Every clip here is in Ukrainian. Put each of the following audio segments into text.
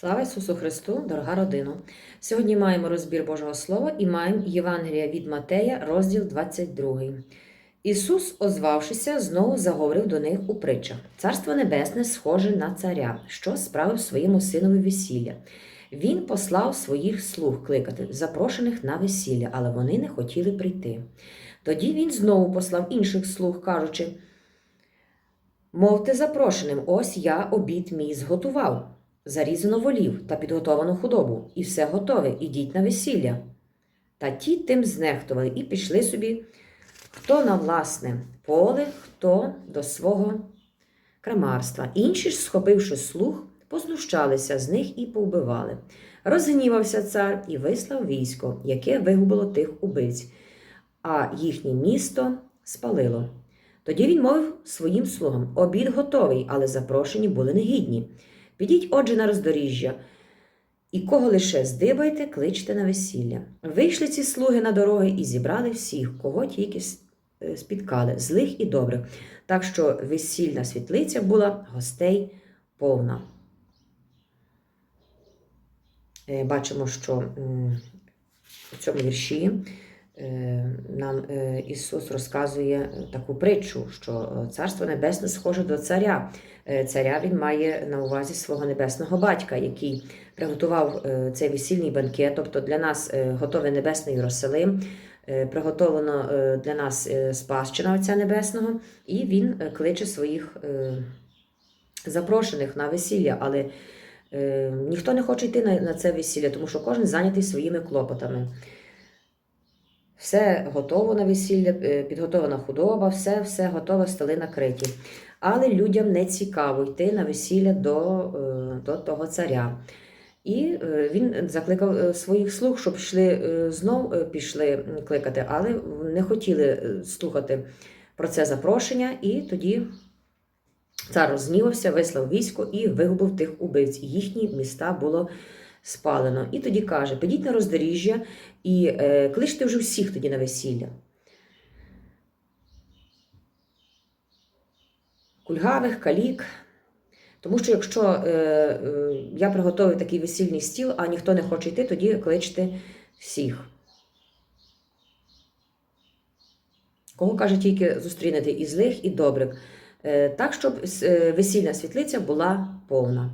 Слава Ісусу Христу, дорога родина! Сьогодні маємо розбір Божого Слова і маємо Євангелія від Матея, розділ 22. Ісус, озвавшися, знову заговорив до них у притчах. Царство Небесне схоже на царя, що справив своєму синові весілля. Він послав своїх слуг кликати, запрошених на весілля, але вони не хотіли прийти. Тоді він знову послав інших слуг, кажучи: Мовте запрошеним, ось я обід мій зготував, зарізано волів та підготовану худобу, і все готове, ідіть на весілля. Та ті тим знехтували і пішли собі, хто на власне поле, хто до свого крамарства. Інші ж, схопивши слуг, познущалися з них і повбивали. Розгнівався цар і вислав військо, яке вигубило тих убивць, а їхнє місто спалило. Тоді він мовив своїм слугам: обід готовий, але запрошені були негідні. Підіть, отже, на роздоріжжя, і кого лише здибайте, кличте на весілля. Вийшли ці слуги на дороги і зібрали всіх, кого тільки е, спіткали, злих і добрих, так що весільна світлиця була гостей повна. Е, Бачимо, що в цьому вірші нам е, Ісус розказує таку притчу, що е, Царство Небесне схоже до царя. Е, Царя він має на увазі свого небесного батька, який приготував е, цей весільний банкет, тобто для нас е, готовий небесний Єрусалим, е, приготовлено е, для нас е, спадщина Отця Небесного, і він е, кличе своїх е, запрошених на весілля. але Е, ніхто не хоче йти на це весілля, тому що кожен зайнятий своїми клопотами. Все готово на весілля, е, підготовлена худоба, все все готове, столи накриті. Але людям не цікаво йти на весілля до, е, до того царя. І е, він закликав своїх слуг, щоб йшли знов пішли кликати, але не хотіли слухати про це запрошення, і тоді Цар рознівався, вислав військо і вигубив тих убивць. Їхні міста було спалено. І тоді каже: підіть на роздоріжжя і е, кличте вже всіх тоді на весілля. Кульгавих, калік. Тому що якщо е, е, я приготую такий весільний стіл, а ніхто не хоче йти, тоді кличте всіх. Кого каже, тільки зустрінете і злих, і добрих. Е, так, щоб е, весільна світлиця була повна.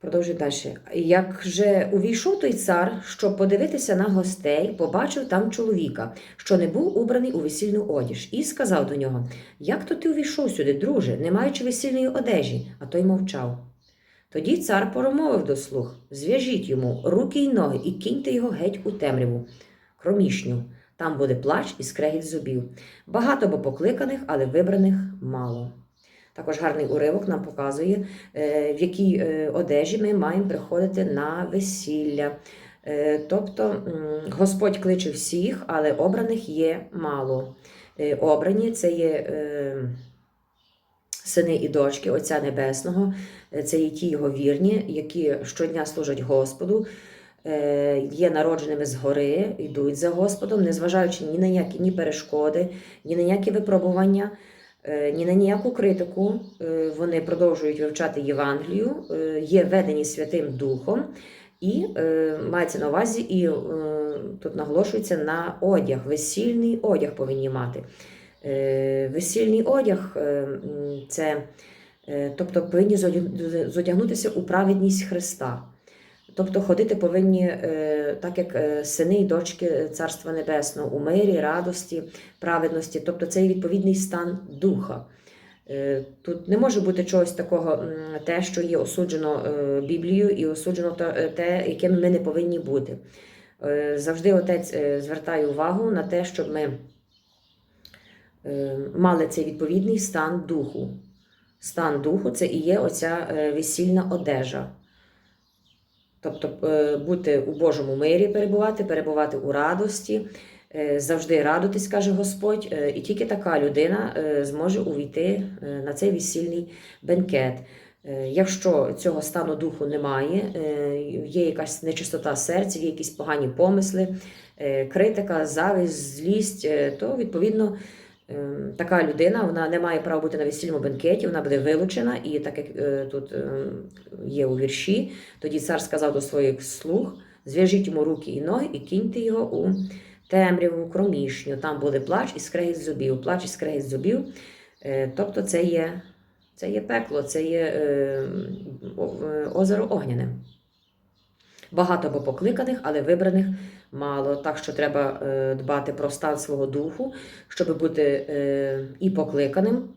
Продовжуй далі. Як же увійшов той цар, щоб подивитися на гостей, побачив там чоловіка, що не був убраний у весільну одіж, і сказав до нього: Як то ти увійшов сюди, друже, не маючи весільної одежі? А той мовчав. Тоді цар промовив до слуг: Зв'яжіть йому руки й ноги і киньте його геть у темряву, кромішню. Там буде плач і скрегіт зубів. Багато бо покликаних, але вибраних мало. Також гарний уривок нам показує, е, в якій е, одежі ми маємо приходити на весілля. Е, Тобто Господь кличе всіх, але обраних є мало. Обрані це є сини і дочки Отця Небесного, це є ті його вірні, які щодня служать Господу. Є народженими згори, йдуть за Господом, незважаючи ні на які ні перешкоди, ні на які випробування, ні на ніяку критику. Вони продовжують вивчати Євангелію, є ведені Святим Духом, і мається на увазі, і тут наголошується на одяг, весільний одяг повинні мати. Весільний одяг це, тобто повинні зодягнутися у праведність Христа. Тобто ходити повинні е, так, як е, сини і дочки Царства Небесного, у мирі, радості, праведності, тобто це відповідний стан духа. Е, тут не може бути чогось такого, те, що є осуджено Біблією, і осуджено те, якими ми не повинні бути. Завжди отець звертає увагу на те, щоб ми мали цей відповідний стан духу. Стан духу це і є оця весільна одежа. Тобто е, бути у Божому мирі, перебувати, перебувати у радості, е, завжди радуватись, каже Господь, е, і тільки така людина зможе увійти на цей весільний бенкет. Якщо цього стану духу немає, є якась нечистота серця, є якісь погані помисли, критика, зависть, злість, то відповідно така людина вона не має права бути на весільному бенкеті, вона буде вилучена, і так як е, тут ем, є у вірші, тоді цар сказав до своїх слуг: зв'яжіть йому руки і ноги і кіньте його у темряву, кромішню. Там буде плач і скрегіт зубів. Плач і скрегіт зубів. Е, тобто це є, це є пекло, це є е, озеро Огняне. Багато покликаних, але вибраних мало. Так що треба е, дбати про стан свого духу, щоб бути е, і покликаним,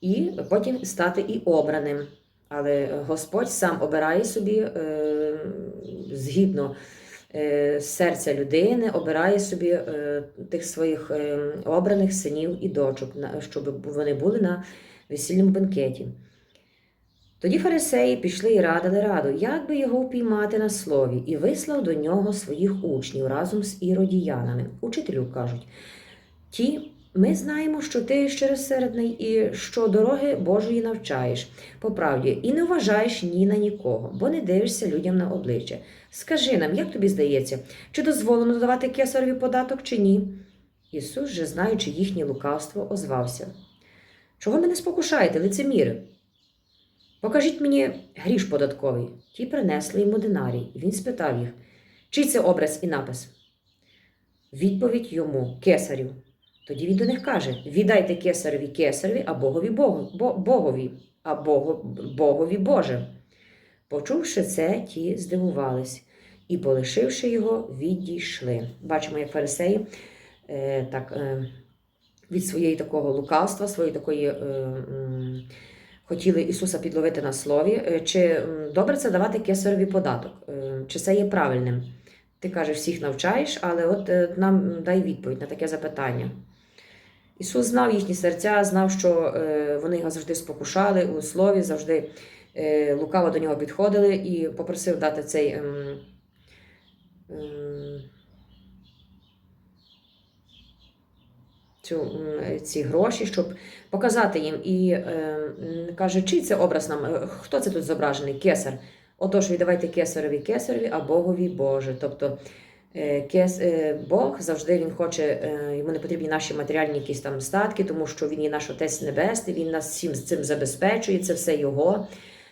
і потім стати і обраним. Але Господь сам обирає собі е, згідно серця людини, обирає собі тих своїх обраних синів і дочок, щоб вони були на весільному бенкеті. Тоді фарисеї пішли і радили раду, як би його впіймати на слові, і вислав до нього своїх учнів разом з іродіянами. Учителю кажуть: ті, ми знаємо, що ти щиросердний і що дороги Божої навчаєш, по правді, і не вважаєш ні на нікого, бо не дивишся людям на обличчя. Скажи нам, як тобі здається, чи дозволено додавати кесареві податок, чи ні? Ісус, же, знаючи їхнє лукавство, озвався. Чого мене спокушаєте, лицеміри? Покажіть мені гріш податковий. Ті принесли йому динарій, і він спитав їх, чий це образ і напис? Відповідь йому кесарів. Тоді він до них каже: віддайте кесареві кесареві, а Богові Богові, а Богові Боже. Почувши це, ті здивувались і, полишивши його, відійшли. Бачимо, як фарисеї е, так, е, від своєї такого лукавства, своєї такої. Е, м, хотіли Ісуса підловити на слові, е, чи добре це давати кесареві податок, Е, чи це є правильним? Ти кажеш, всіх навчаєш, але от е, нам дай відповідь на таке запитання. Ісус знав їхні серця, знав, що вони його завжди спокушали у слові, завжди лукаво до нього підходили і попросив дати цей. Цю, ці гроші, щоб показати їм. І е, каже, чий це образ нам? Е, Хто це тут зображений? Кесар. Отож, віддавайте кесареві кесареві, а Богові Боже. Тобто е, кес, е, Бог завжди він хоче, йому не потрібні наші матеріальні якісь там статки, тому що він є наш Отець Небесний, він нас всім з цим забезпечує, це все Його.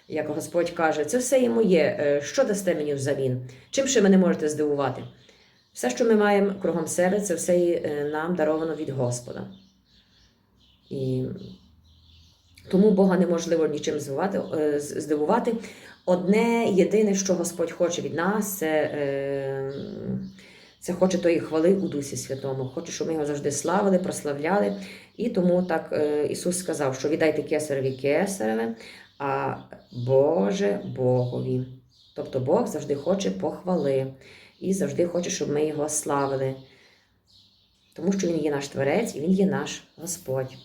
Як Господь каже, це все є моє. Що дасте мені взамін? Чим ще мене можете здивувати? Все, що ми маємо кругом себе, це все е, нам даровано від Господа. І тому Бога неможливо нічим здивувати. е. Одне єдине, що Господь хоче від нас, це, е, це хоче тої хвали у Дусі Святому. Хоче, щоб ми його завжди славили, прославляли. І тому так Ісус сказав, що віддайте кесареві кесареве, а Боже Богові. Тобто Бог завжди хоче похвали і завжди хоче, щоб ми його славили. Тому що Він є наш Творець і Він є наш Господь.